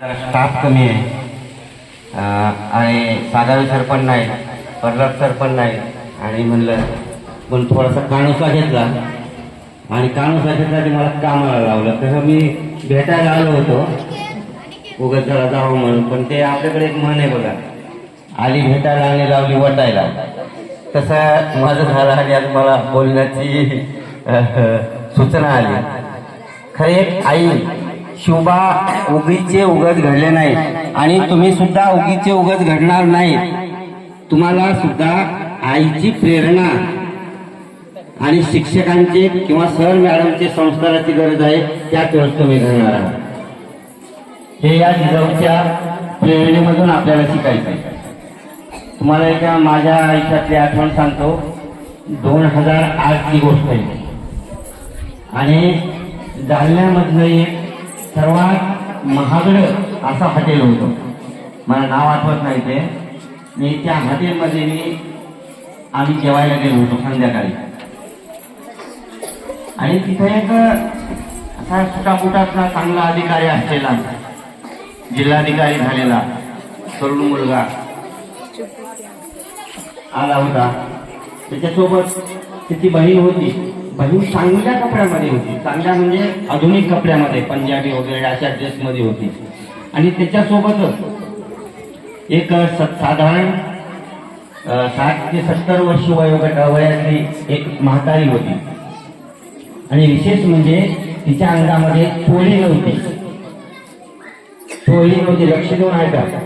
Staff कमी आहे. आणि साधारण सर पण नाही प्रल्हाद सर पण नाही आणि म्हणलं पण थोडासा काणूसा घेतला. आणि काणूसा घेतला ते मला कामाला लावलं. तसं मी भेटायला आलो होतो. उगाच जरा जावं म्हणून पण ते आपल्याकडे एक म्हण आहे बघा. आली भेटायला आणि लावली वटायला. तसं माझं झालं आणि आज मला बोलण्याची सूचना आली. खरे एक आई शुभा उगीचे उगत घडले नाही आणि तुम्ही सुद्धा उगीचे उगत घडणार नाही. तुम्हाला सुद्धा आईची प्रेरणा आणि शिक्षकांचे किंवा सर मॅडमचे संस्काराची गरज आहे त्याच वेळेस तुम्ही घडणार आहात. हे या जिजाऊच्या प्रेरणेमधून आपल्याला शिकायचं आहे तुम्हाला एका माझ्या आयुष्यातली आठवण सांगतो. दोन हजार आठची गोष्ट आहे. आणि जालन्यामधलं एक सर्वात महागड असं हॉटेल होतं. मला नाव आठवत नाही ते. मी त्या हॉटेलमध्ये मी आम्ही जेवायला गेलो होतो संध्याकाळी. आणि तिथे एक असा सुटापुटातला चांगला अधिकारी असलेला जिल्हाधिकारी झालेला तरुण मुलगा आला होता. त्याच्यासोबत त्याची बहीण होती. बहीण चांगल्या कपड्यामध्ये होती. चांगल्या म्हणजे आधुनिक कपड्यामध्ये पंजाबी वगैरे अशा ड्रेसमध्ये होती. आणि त्याच्यासोबतच एक स- साधारण साठ ते सत्तर वर्ष वयोगट वयातली एक म्हातारी होती. आणि विशेष म्हणजे तिच्या अंगामध्ये टोळी नव्हती. टोळी नव्हती. लक्ष देऊन आहे का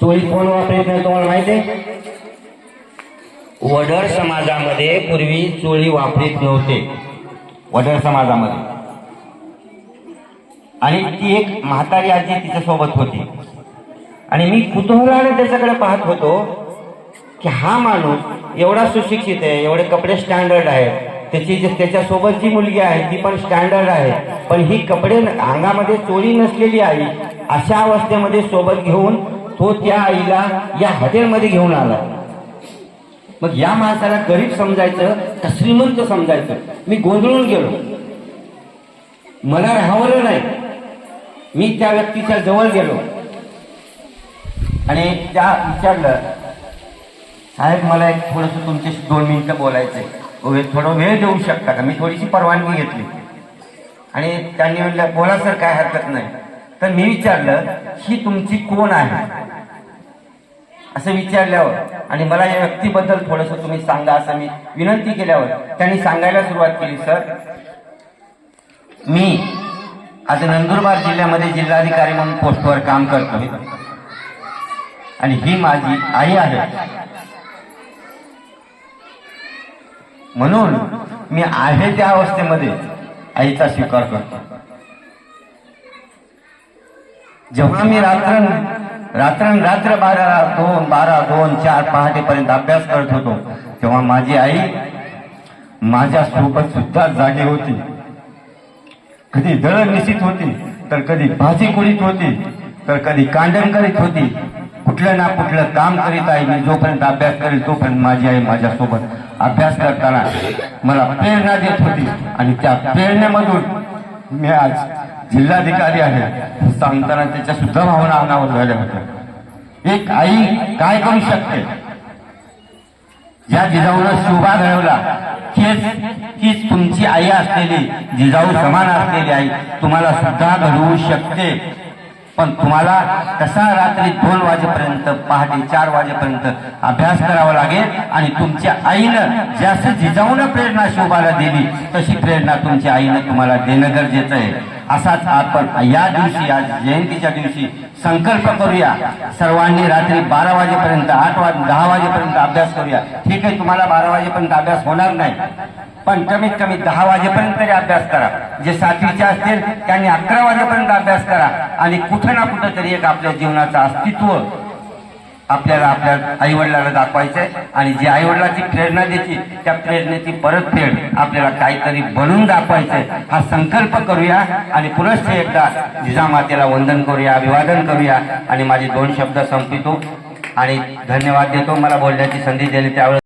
चोळी कोण वापरत नाही तुम्हाला माहिती आहे? वडर समाजामध्ये पूर्वी चोळी वापरीत नव्हते. वडर समाजामध्ये. आणि ती एक म्हातारी आजी तिच्या सोबत होती. आणि मी कुतूहलाने त्याच्याकडे पाहत होतो की हा माणूस एवढा सुशिक्षित आहे एवढे कपडे स्टँडर्ड आहेत. त्याची जी त्याच्यासोबत जी मुलगी आहे ती पण स्टँडर्ड आहे. पण ही कपडे न- अंगामध्ये चोरी नसलेली आई अशा अवस्थेमध्ये सोबत घेऊन तो त्या आईला या हॉटेलमध्ये घेऊन आला. मग या माणसाला गरीब समजायचं का श्रीमंत समजायचं? मी गोंधळून गेलो. मला राहावलं नाही. मी त्या व्यक्तीच्या जवळ गेलो. आणि त्या विचारलं साहेब मला एक थोडंसं तुमच्याशी दोन मिनिटं बोलायचं आहे थोडं वेळ देऊ शकता का? मी थोडीशी परवानगी घेतली. आणि त्यांनी म्हटलं बोला सर काय हरकत नाही. तर मी विचारलं ही तुमची कोण आहे? असं विचारल्यावर आणि मला या व्यक्तीबद्दल थोडंसं तुम्ही सांगा असं मी विनंती केल्यावर त्यांनी सांगायला सुरुवात केली सर मी आज नंदुरबार जिल्ह्यामध्ये जिल्हाधिकारी म्हणून पोस्टवर काम करतोय आणि ही माझी आई आहे. म्हणून मी आहे त्या अवस्थेमध्ये आईचा स्वीकार करतो. जेव्हा मी रात्र रात्र रात्र बारा दोन बारा दोन चार पहाटेपर्यंत अभ्यास करत होतो. तेव्हा माझी आई माझ्या सोबत सुद्धा जागी होती. कधी दळण निश्चित होती तर कधी भाजी कुळीत होती तर कधी कांडण करीत होती. कुठलं ना कुठलं काम करीत आहे मी जोपर्यंत अभ्यास करेल तोपर्यंत माझी आई माझ्यासोबत अभ्यास करताना मला प्रेरणा देत होती. आणि त्या प्रेरणेमधून मी आज जिल्हाधिकारी आहे. सांगताना त्याच्या सुद्धा भावना अनावर झाल्या होत्या. एक आई काय करू शकते? ज्या जिजाऊनं शोभा घडवला कीच तीच तुमची आई असलेली जिजाऊ समान असलेली आई तुम्हाला सुद्धा घडवू शकते. पण तुम्हाला तसा रात्री दोन वाजेपर्यंत पहाटे चार वाजेपर्यंत अभ्यास करावा लागेल आणि तुमच्या आईनं जास्त जिजाऊन प्रेरणा शोभाला दिली तशी प्रेरणा तुमच्या आईनं तुम्हाला देणं गरजेचं आहे. असाच आपण या दिवशी आज जयंतीच्या दिवशी संकल्प करूया. सर्वांनी रात्री बारा वाजेपर्यंत आठ वाज दहा वाजेपर्यंत अभ्यास करूया. ठीक आहे तुम्हाला बारा वाजेपर्यंत अभ्यास होणार नाही. पण कमीत कमी दहा वाजेपर्यंत तरी अभ्यास करा. जे सातवीचे असतील त्यांनी अकरा वाजेपर्यंत अभ्यास करा. आणि कुठं ना कुठं तरी एक आपल्या जीवनाचं अस्तित्व आपल्याला आपल्या आईवडिलाला दाखवायचंय. आणि जी आईवडिलाची प्रेरणा देते त्या प्रेरणेची परतफेड आपल्याला काहीतरी बनवून दाखवायचंय. हा संकल्प करूया आणि पुनश्च एकदा जिजामातेला वंदन करूया अभिवादन करूया. आणि माझे दोन शब्द संपितो आणि धन्यवाद देतो. मला बोलण्याची संधी दिली त्यावेळेस.